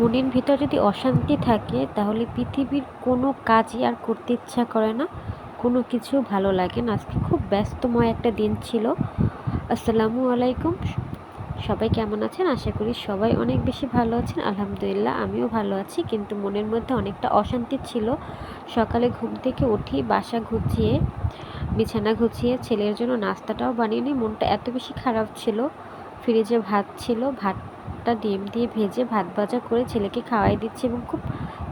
মনের ভিতর যদি অশান্তি থাকে, তাহলে পৃথিবীর কোনো কাজই আর করতে ইচ্ছা করে না। কোনো কিছু ভালো লাগে না। আজকে খুব ব্যস্তময় একটা দিন ছিল। আসসালামু আলাইকুম। সবাই কেমন আছেন? আশা করি সবাই অনেক বেশি ভালো আছেন। আলহামদুলিল্লাহ, আমিও ভালো আছি। কিন্তু মনের মধ্যে অনেকটা অশান্তি ছিল। সকালে ঘুম থেকে উঠি, বাসা গুছিয়ে, বিছানা গুছিয়ে, ছেলের জন্য নাস্তাটাও বানিয়ে নিই। মনটা এত বেশি খারাপ ছিল। ফ্রিজে ভাত ছিল, ভাতটা ডিম দিয়ে ভেজে ভাত ভাজা করে ছেলেকে খাওয়াই দিচ্ছি এবং খুব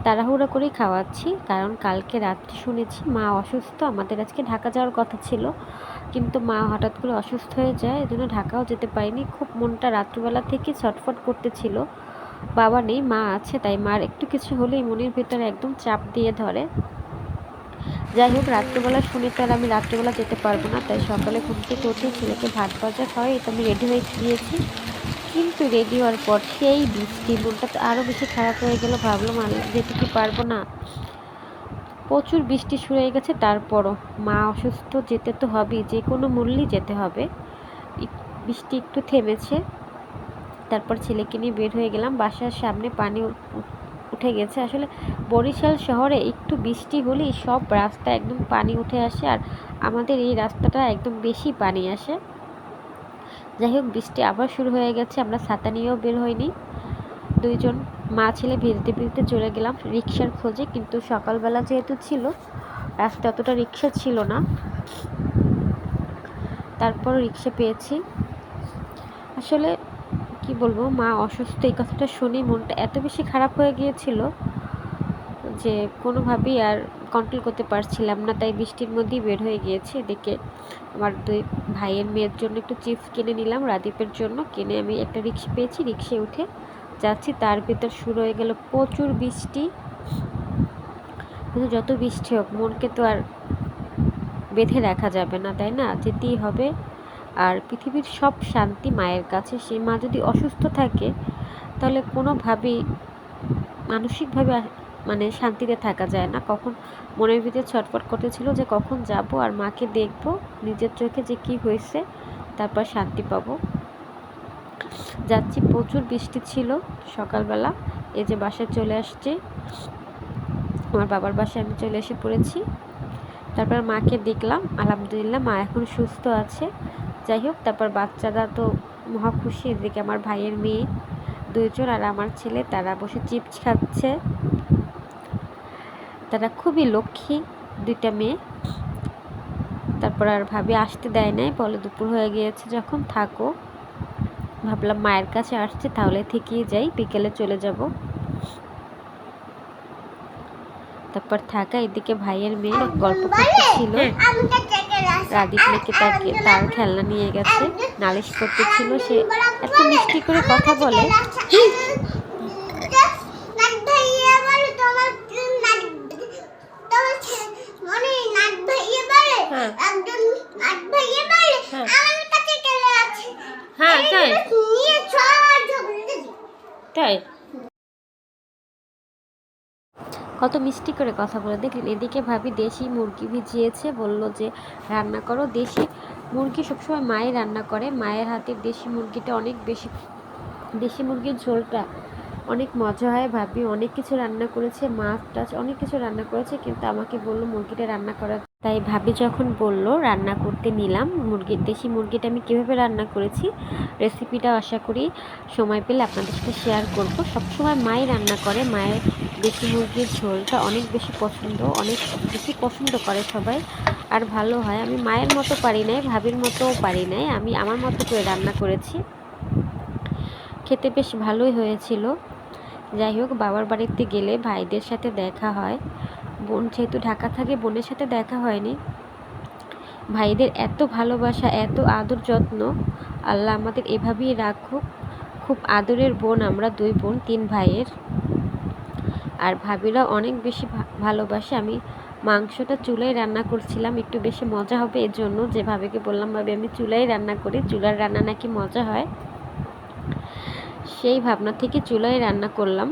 তাড়াহুড়া করেই খাওয়াচ্ছি। কারণ কালকে রাত্রে শুনেছি মা অসুস্থ, আমাদের আজকে ঢাকা যাওয়ার কথা ছিল। কিন্তু মা হঠাৎ করে অসুস্থ হয়ে যায়, এজন্য ঢাকাও যেতে পারিনি। খুব মনটা রাত্রিবেলা থেকে ছটফট করতেছিল। বাবা নেই, মা আছে, তাই মার একটু কিছু হলেই মনের ভেতরে একদম চাপ দিয়ে ধরে। যাই হোক, রাত্রিবেলা শুনে তো আর আমি রাত্রিবেলা যেতে পারব না, তাই সকালে ঘুম থেকে উঠে ছেলেকে ভাত ভাজা খাওয়াই তো আমি রেডি হয়ে গিয়েছি। কিন্তু রেডি হওয়ার পর সেই বৃষ্টি, মনটা তো আরও বেশি খারাপ হয়ে গেল, ভাবলাম আর যেতে কি পারব না। প্রচুর বৃষ্টি শুরু হয়ে গেছে, তারপরও মা অসুস্থ, যেতে তো হবেই যে কোনো মূল্যেই যেতে হবে। বৃষ্টি একটু থেমেছে, তারপর ছেলেকে নিয়ে বের হয়ে গেলাম, বাসার সামনে পানি উঠে গেছে। আসলে বরিশাল শহরে একটু বৃষ্টি হলেই সব রাস্তা একদম পানি উঠে আসে আর আমাদের এই রাস্তাটা একদম বেশি পানি আসে। যাই হোক, বৃষ্টি আবার শুরু হয়ে গেছে, আমরা ছাতা নিয়েও বের হইনি। দুইজন মা ছেলে ভিজতে ভিজতে চলে গেলাম রিক্সার খোঁজে, কিন্তু সকালবেলা যেহেতু ছিল, রাস্তা অতটা রিক্সা ছিল না। তারপর রিক্সা পেয়েছি। আসলে কি বলব, মা অসুস্থ, এই কথাটা শুনে মনটা এত বেশি খারাপ হয়ে গিয়েছিল যে কোনোভাবেই আর কন্ট্রোল করতে পারছিলাম না। তাই বৃষ্টির মধ্যেই বের হয়ে গিয়েছি। এদিকে আমার দুই ভাইয়ের মেয়ের জন্য একটু চিপস কিনে নিলাম, রাদীপের জন্য। কিনে আমি একটা রিক্সা পেয়েছি রিক্সায় উঠে যাচ্ছি। তার ভিতর শুরু হয়ে গেল প্রচুর বৃষ্টি। কিন্তু যত বৃষ্টি হোক, মনকে তো আর বেঁধে রাখা যাবে না, তাই না? যেতেই হবে। আর পৃথিবীর সব শান্তি মায়ের কাছে। সে মা যদি অসুস্থ থাকে, তাহলে কোনোভাবেই, মানসিকভাবে মানে শান্তিতে থাকা যায় না। কখন মনের ভিতরে ছটফট করতেছিল যে কখন যাব আর মাকে দেখব, নিজের চোখে যে কি হয়েছে, তারপর শান্তি পাবো। যাচ্ছি, প্রচুর বৃষ্টি ছিল সকালবেলা। এই যে বাসায় চলে আসছে, আমার বাবার বাসায় আমি চলে এসে পড়েছি। তারপর মাকে দেখলাম, আলহামদুলিল্লাহ মা এখন সুস্থ আছে। যাই হোক, তারপর বাচ্চারা তো মহা খুশি এদিকে আমার ভাইয়ের মেয়ে, দুইজন আর আমার ছেলে, তারা বসে চিপস খাচ্ছে। তারা খুবই লক্ষ্মী, দুইটা মেয়ে। তারপর আর ভাবি আসতে দেয় নাই, বলে দুপুর হয়ে গিয়েছে, যখন থাকো। ভাবলাম মায়ের কাছে আসছে, তাহলে থেকেই যাই, বিকেলে চলে যাব। তারপর থাকা এদিকে ভাইয়ের মেয়ে গল্প করতেছিল। রাদীপ নাকি তাকে তার খেলনা নিয়ে গেছে নালিশ করতেছিল সে এত মিষ্টি করে কথা বলে। হ্যাঁ। হ্যাঁ তাই? কত মিষ্টি করে কথা বলে দেখলেন এদিকে ভাবি দেশি মুরগি ভিজিয়েছে, বলল যে, রান্না করো। দেশি মুরগি সবসময় মায়ে রান্না করে। মায়ের হাতের দেশি মুরগিটা অনেক বেশি, দেশি মুরগির ঝোলটা অনেক মজা হয়, ভাবি অনেক কিছু রান্না করেছে, মাছ টাছ অনেক কিছু রান্না করেছে, কিন্তু আমাকে বলল মুরগিটা রান্না করা তাই ভাবি যখন বলল রান্না করতে নিলাম মুরগির দেশি মুরগিটা আমি কীভাবে রান্না করেছি রেসিপিটা আশা করি সময় পেলে আপনাদের সাথে শেয়ার করব। সবসময় মাই রান্না করে, মায়ের দেশি মুরগির ঝোলটা অনেক বেশি পছন্দ, অনেক বেশি পছন্দ করে সবাই, আর ভালো হয়। আমি মায়ের মতো পারি নাই, ভাবির মতোও পারি নাই, আমি আমার মতো করে রান্না করেছি। খেতে বেশ ভালোই হয়েছিল। যাই হোক, বাবার বাড়িতে গেলে ভাইদের সাথে দেখা হয়। বোন যেহেতু ঢাকা থাকে, বোনের সাথে দেখা হয়নি। ভাইদের এত ভালোবাসা, এত আদর যত্ন, আল্লাহ আমাদের এভাবেই রাখুক। খুব আদরের বোন আমরা, দুই বোন, তিন ভাইয়ের। আর ভাবিরা অনেক বেশি ভালোবাসে। আমি মাংসটা চুলায় রান্না করছিলাম, একটু বেশি মজা হবে এর জন্য যে ভাবিকে বললাম, ভাবি, আমি চুলায় রান্না করি। চুলার রান্না নাকি মজা হয়। সেই ভাবনা থেকে চুলায় রান্না করলাম।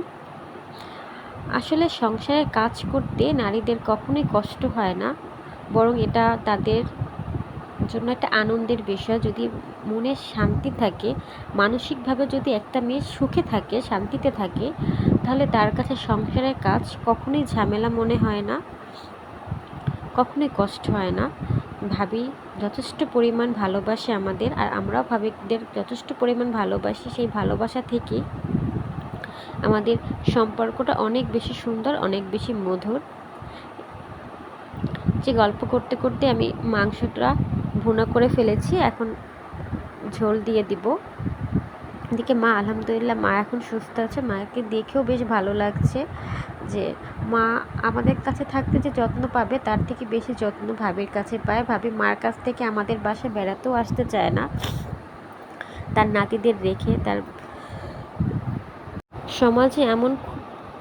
আসলে সংসারে কাজ করতে নারীদের কখনোই কষ্ট হয় না, বরং এটা তাদের জন্য একটা আনন্দের বিষয়। যদি মনে শান্তি থাকে, মানসিকভাবে যদি একটা মেয়ে সুখে থাকে, শান্তিতে থাকে, তাহলে তার কাছে সংসারের কাজ কখনোই ঝামেলা মনে হয় না, কখনোই কষ্ট হয় না। ভাবি, যথেষ্ট পরিমাণ ভালোবাসে আমাদের, আর আমরাও ভাবিদের যথেষ্ট পরিমাণ ভালোবাসি, সেই ভালোবাসা থেকে আমাদের সম্পর্কটা অনেক বেশি সুন্দর, অনেক বেশি মধুর। যে গল্প করতে করতে আমি মাংসটা ভুনা করে ফেলেছি, এখন ঝোল দিয়ে দিব। এদিকে মা আলহামদুলিল্লাহ, মা এখন সুস্থ আছে। মাকে দেখেও বেশ ভালো লাগছে যে মা আমাদের কাছে থাকতে যে যত্ন পাবে, তার থেকে বেশি যত্ন ভাবির কাছে পায়। ভাবি মার কাছ থেকে আমাদের বাসায় বেড়াতেও আসতে চায় না। তার নাতিদের রেখে তার সমাজে এমন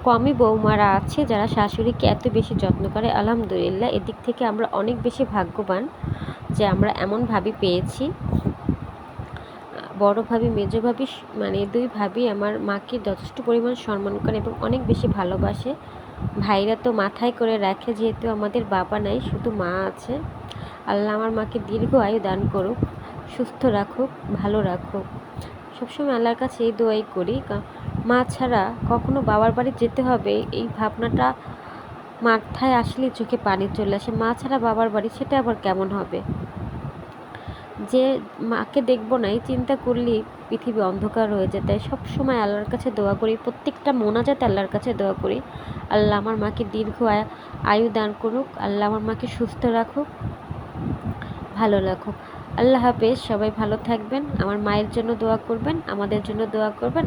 কমই বৌমারা আছে যারা শাশুড়িকে এত বেশি যত্ন করে। আলহামদুলিল্লাহ, এদিক থেকে আমরা অনেক বেশি ভাগ্যবান যে আমরা এমন ভাবি পেয়েছি। বড় ভাবি, মেজো ভাবি মানে দুই ভাবি আমার মাকে যথেষ্ট পরিমাণ সম্মান করে এবং অনেক বেশি ভালোবাসে। ভাইরা তো মাথায় করে রাখে যেহেতু আমাদের বাবা নাই, শুধু মা আছে। আল্লাহ আমার মাকে দীর্ঘ আয়ু দান করুক, সুস্থ রাখুক, ভালো রাখুক। সবসময় আল্লাহর কাছে এই দোয়াই করি মা ছাড়া কখনো বাবার বাড়ি যেতে হবে এই ভাবনাটা মাথায় আসলে চোখে পানি চলে আসে। মা ছাড়া বাবার বাড়ি, সেটা আবার কেমন হবে? যে মাকে দেখব না, এই চিন্তা করলেই পৃথিবী অন্ধকার হয়ে যায়। তাই সবসময় আল্লাহর কাছে দোয়া করি, প্রত্যেকটা মোনাজাত আল্লাহর কাছে দোয়া করি। আল্লাহ আমার মাকে দীর্ঘ আয়ু দান করুক, আল্লাহ আমার মাকে সুস্থ রাখুক, ভালো রাখুক। আল্লাহ হাফেজ, সবাই ভালো থাকবেন। আমার মায়ের জন্য দোয়া করবেন, আমাদের জন্য দোয়া করবেন।